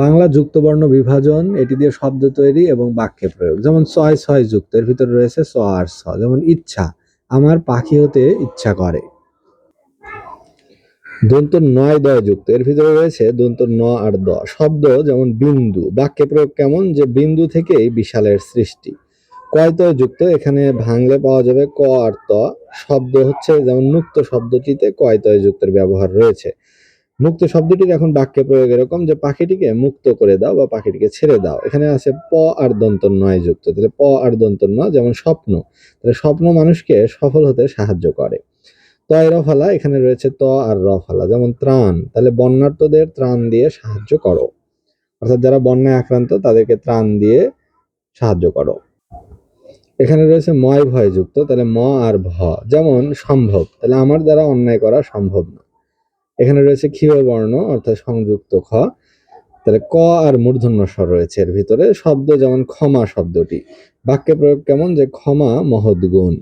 বাংলা যুক্তবর্ণ বিভাজন, এটি দিয়ে শব্দ তৈরি এবং বাক্যে প্রয়োগ। যেমন ছয় ছয় যুক্ত, এর ভিতরে রয়েছে ছ আর ছ যেমন ইচ্ছা, আমার পাখি হতে ইচ্ছা করে। দন্ত নয় দয় যুক্ত, এর ভিতরে রয়েছে দন্ত ন আর দ। শব্দ যেমন বিন্দু বাক্যে প্রয়োগ কেমন যে বিন্দু থেকেই বিশালের সৃষ্টি। কয়তয় যুক্ত, এখানে ভাঙলে পাওয়া যাবে ক আর ত। শব্দ হচ্ছে যেমন মুক্ত শব্দটিতে কয়তয় যুক্তের ব্যবহার রয়েছে। মুক্ত শব্দটির এখন বাক্যে প্রয়োগ এরকম যে পাখিটিকে মুক্ত করে দাও বা পাখিটিকে ছেড়ে দাও। এখানে আছে প আর দন্ত নয় যুক্ত। তাহলে প আর দন্ত ন যেমন স্বপ্ন। তাহলে স্বপ্ন মানুষকে সফল হতে সাহায্য করে। তয় রফালা এখানে রয়েছে ত আর রফালা যেমন ত্রাণ। তাহলে বন্যার্তদের ত্রাণ দিয়ে সাহায্য করো। অর্থাৎ যারা বন্যায় আক্রান্ত, তাদেরকে ত্রাণ দিয়ে সাহায্য করো। এখানে রয়েছে ময় ভয় যুক্ত। তাহলে ম আর ভ, যেমন সম্ভব। তাহলে আমার দ্বারা অন্যায় করা সম্ভব না। এখানে রয়েছে ক্ষীয় বর্ণ, অর্থাৎ সংযুক্ত খ। তাহলে ক আর মূর্ধন্য স্বর রয়েছে এর ভিতরে। শব্দ যেমন ক্ষমা শব্দটি। বাক্যে প্রয়োগ কেমন? যে ক্ষমা মহৎ গুণ